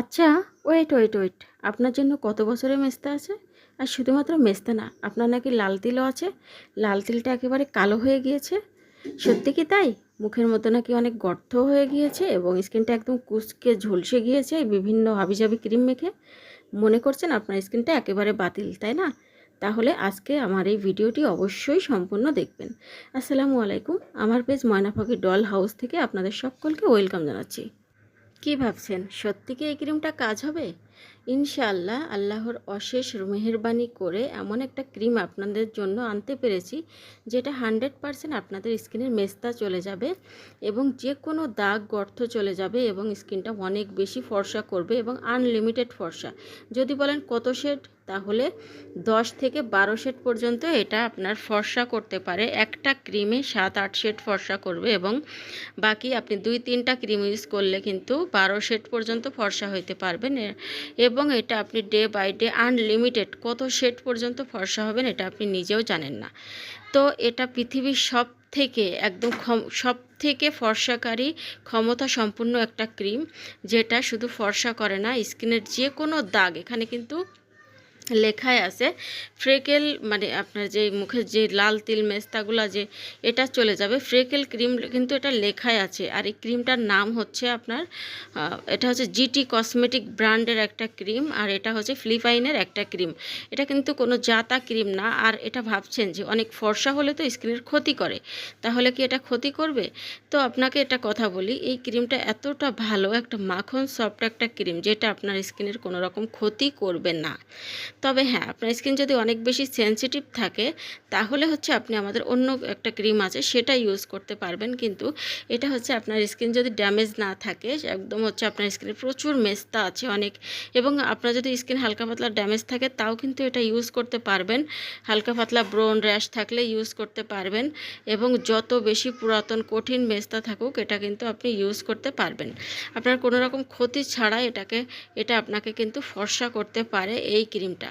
আচ্ছা wait wait wait আপনার জন্য কত বছরের মেস্তা আছে? আর শুধুমাত্র মেস্তা না, আপনার নাকি লাল তিলও আছে? লাল তিলটা একেবারে কালো হয়ে গিয়েছে। সত্যি কি তাই? মুখের মতো নাকি অনেক গর্ত হয়ে গিয়েছে এবং স্কিনটা একদম কুচকে ঝলসে গিয়েছে বিভিন্ন হাবিজাবি ক্রিম মেখে। মনে করছেন আপনার স্কিনটা একেবারে বাতিল, তাই না? তাহলে আজকে আমার এই ভিডিওটি অবশ্যই সম্পূর্ণ দেখবেন। আসসালামু আলাইকুম, আমার পেজ ময়নাফাকি ডল হাউস থেকে আপনাদের সকলকে ওয়েলকাম জানাচ্ছি। কি ভাবছেন? সত্যি কি এই ক্রিমটা কাজ হবে? ইনশাআল্লাহ আল্লাহর অশেষ মেহেরবানি করে এমন একটা ক্রিম আপনাদের জন্য আনতে পেরেছি, যেটা হান্ড্রেড পারসেন্ট আপনাদের স্কিনের মেস্তা চলে যাবে এবং যে কোনো দাগ গর্থ চলে যাবে এবং স্কিনটা অনেক বেশি ফর্সা করবে এবং আনলিমিটেড ফর্সা। যদি বলেন কত শেড তাহলে দশ থেকে বারো শেড পর্যন্ত এটা আপনার ফর্সা করতে পারে। একটা ক্রিমে সাত, আট শেড ফর্সা করবে এবং বাকি আপনি দুই, তিনটা ক্রিম ইউজ করলে কিন্তু বারো শেড পর্যন্ত ফর্সা হইতে পারবেন। এবং এটা আপনি ডে বাই ডে আনলিমিটেড কত শেড পর্যন্ত ফর্সা হবেন এটা আপনি নিজেও জানেন না। তো এটা পৃথিবীর সব থেকে একদম সব থেকে ফর্সাকারী ক্ষমতা সম্পূর্ণ একটা ক্রিম যেটা শুধু ফর্সা করে না, স্কিনের যে কোনো দাগ, এখানে কিন্তু লেখায় আছে, ফ্রেকেল মানে আপনার যে মুখের যে লাল তিল মেস্তাগুলো যে, এটা চলে যাবে। ফ্রেকেল ক্রিম কিন্তু এটা লেখায় আছে। আর এই ক্রিমটার নাম হচ্ছে আপনার এটা হচ্ছে জিটি কসমেটিক ব্র্যান্ডের একটা ক্রিম আর এটা হচ্ছে ফ্লিপাইনের একটা ক্রিম। এটা কিন্তু কোনো জাতা ক্রিম না। আর এটা ভাবছেন যে অনেক ফর্সা হলে তো স্কিনের ক্ষতি করে। তাহলে কি এটা ক্ষতি করবে? তো আপনাকে এটা কথা বলি, এই ক্রিমটা এতটা ভালো, একটা মাখন সফট একটা ক্রিম, যেটা আপনার স্কিনের কোনো রকম ক্ষতি করবে না। তবে হ্যাঁ আপনার স্কিন যদি অনেক বেশি সেন্সিটিভ থাকে, তাহলে হচ্ছে আপনি আমাদের অন্য একটা ক্রিম আছে, সেটা ইউজ করতে পারবেন। কিন্তু এটা হচ্ছে আপনার স্কিন যদি ড্যামেজ না থাকে, একদম হচ্ছে আপনার স্কিনে প্রচুর মেস্তা আছে অনেক। এবং আপনার যদি স্কিন হালকা পাতলা ড্যামেজ থাকে, তাও কিন্তু এটা ইউজ করতে পারবেন। হালকা পাতলা ব্রোন র্যাশ থাকলে ইউজ করতে পারবেন। এবং যত বেশি পুরাতন কঠিন মেস্তা থাকুক, এটা কিন্তু আপনি ইউজ করতে পারবেন। আপনার কোনো রকম ক্ষতি ছাড়া এটাকে, এটা আপনাকে কিন্তু ফর্সা করতে পারে এই ক্রিমটা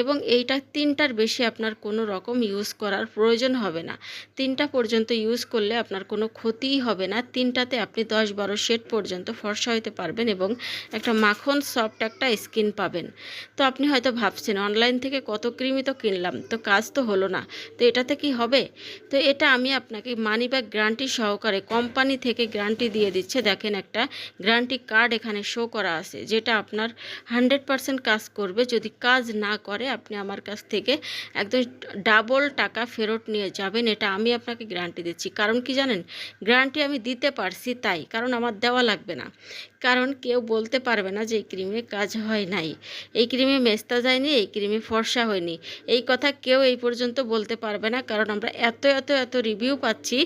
এবং এইটা তিনটার বেশি আপনার কোনো রকম ইউজ করার প্রয়োজন হবে না। তিনটা পর্যন্ত ইউজ করলে আপনার কোনো ক্ষতিই হবে না। তিনটাতে আপনি দশ বারো শেড পর্যন্ত ফর্সা হতে পারবেন এবং একটা মাখন সফট একটা স্কিন পাবেন। তো আপনি হয়তো ভাবছেন, অনলাইন থেকে কত ক্রিমই তো কিনলাম? তো কাজ তো হলো না। তো এটাতে কি হবে? তো এটা আমি আপনাকে মানি ব্যাগ গ্যারান্টি সহকারে কোম্পানি থেকে গ্যারান্টি দিয়ে দিচ্ছে। দেখেন একটা গ্যারান্টি কার্ড এখানে শো করা আছে, যেটা আপনার হান্ড্রেড পারসেন্ট কাজ করবে। যদি কাজ না করে আপনি আমার কাছ থেকে একদম ডাবল টাকা ফেরত নিয়ে যাবেন, এটা আমি আপনাকে গ্যারান্টি দিচ্ছি। কারণ কি জানেন? গ্যারান্টি আমি দিতে পারছি তাই, কারণ আমার দেওয়া লাগবে না। কারণ কেউ বলতে পারবে না যে এই ক্রিমে কাজ হয় নাই। এই ক্রিমে মেস্তা যায়নি, এই ক্রিমে ফর্সা হয়নি। এই কথা কেউ এই পর্যন্ত বলতে পারবে না, কারণ আমরা এত এত এত রিভিউ পাচ্ছি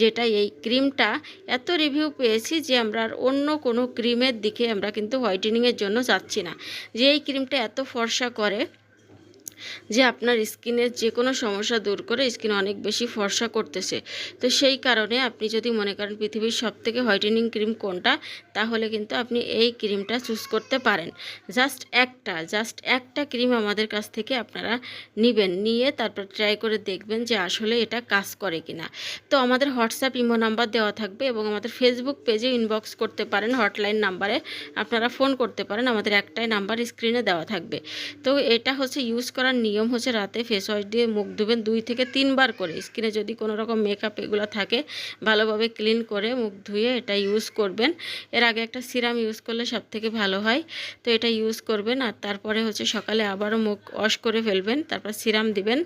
যেটা এই ক্রিমটা, এত রিভিউ পেয়েছি যে আমরা আর অন্য কোনো ক্রিমের দিকে আমরা কিন্তু হোয়াইটেনিংয়ের জন্য যাচ্ছি না। যে এই ক্রিমটা এত ফর্সা করে যে আপনার স্কিনের যে কোনো সমস্যা দূর করে স্কিন অনেক বেশি ফর্সা করতেছে। তো সেই কারণে আপনি যদি মনে করেন পৃথিবীর সব থেকে হোয়াইটেনিং ক্রিম কোনটা, তাহলে কিন্তু আপনি এই ক্রিমটা চুজ করতে পারেন। জাস্ট একটা জাস্ট একটা ক্রিম আমাদের কাছ থেকে আপনারা নেবেন, নিয়ে তারপর ট্রাই করে দেখবেন যে আসলে এটা কাজ করে কিনা। তো আমাদের হোয়াটসঅ্যাপ, ইমো নাম্বার দেওয়া থাকবে এবং আমাদের ফেসবুক পেজে ইনবক্স করতে পারেন, হটলাইন নাম্বারে আপনারা ফোন করতে পারেন, আমাদের একটাই নাম্বার স্ক্রিনে দেওয়া থাকবে। তো এটা হচ্ছে ইউজ করা করার নিয়ম হচ্ছে রাতে ফেস ওয়াশ দিয়ে মুখ ধুবেন দুই থেকে তিনবার করে। স্কিনে যদি কোনো রকম মেকআপ এগুলো থাকে, ভালোভাবে ক্লিন করে মুখ ধুয়ে এটা ইউজ করবেন। এর আগে একটা সিরাম ইউজ করলে সব থেকে ভালো হয়। তো এটা ইউজ করবেন আর তারপরে হচ্ছে সকালে আবারও মুখ ওয়াশ করে ফেলবেন, তারপর সিরাম দিবেন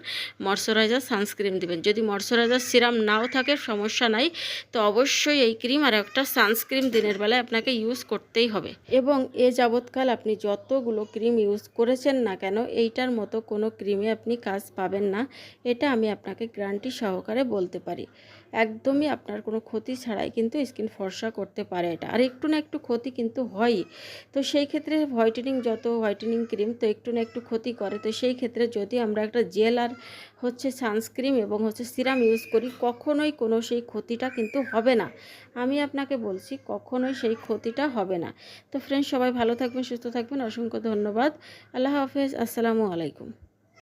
ময়শ্চারাইজার সানস্ক্রিন দিবেন। যদি ময়শ্চারাইজার সিরাম নাও থাকে, সমস্যা নাই। তো অবশ্যই এই ক্রিম আর একটা সানস্ক্রিন দিনের বেলায় আপনাকে ইউজ করতেই হবে। এবং এ যাবৎকাল আপনি যতগুলো ক্রিম ইউজ করেছেন না কেন, এইটার মতো কোনো ক্রিমে আপনি কাজ পাবেন না, এটা আমি আপনাকে গ্যারান্টি সহকারে বলতে পারি। একদমই আপনার কোনো ক্ষতি ছাড়াই কিন্তু স্কিন ফর্সা করতে পারে এটা। আর একটু না একটু ক্ষতি কিন্তু হয়ই। তো সেই ক্ষেত্রে হোয়াইটেনিং যত হোয়াইটেনিং ক্রিম, তো একটু না একটু ক্ষতি করে। তো সেই ক্ষেত্রে যদি আমরা একটা জেল আর হচ্ছে সানস্ক্রিম এবং হচ্ছে সিরাম ইউজ করি, কখনোই কোনো সেই ক্ষতিটা কিন্তু হবে না। আমি আপনাকে বলছি, কখনোই সেই ক্ষতিটা হবে না। তো ফ্রেন্ডস সবাই ভালো থাকবেন, সুস্থ থাকবেন। অসংখ্য ধন্যবাদ। আল্লাহ হাফেজ। আসসালামু আলাইকুম।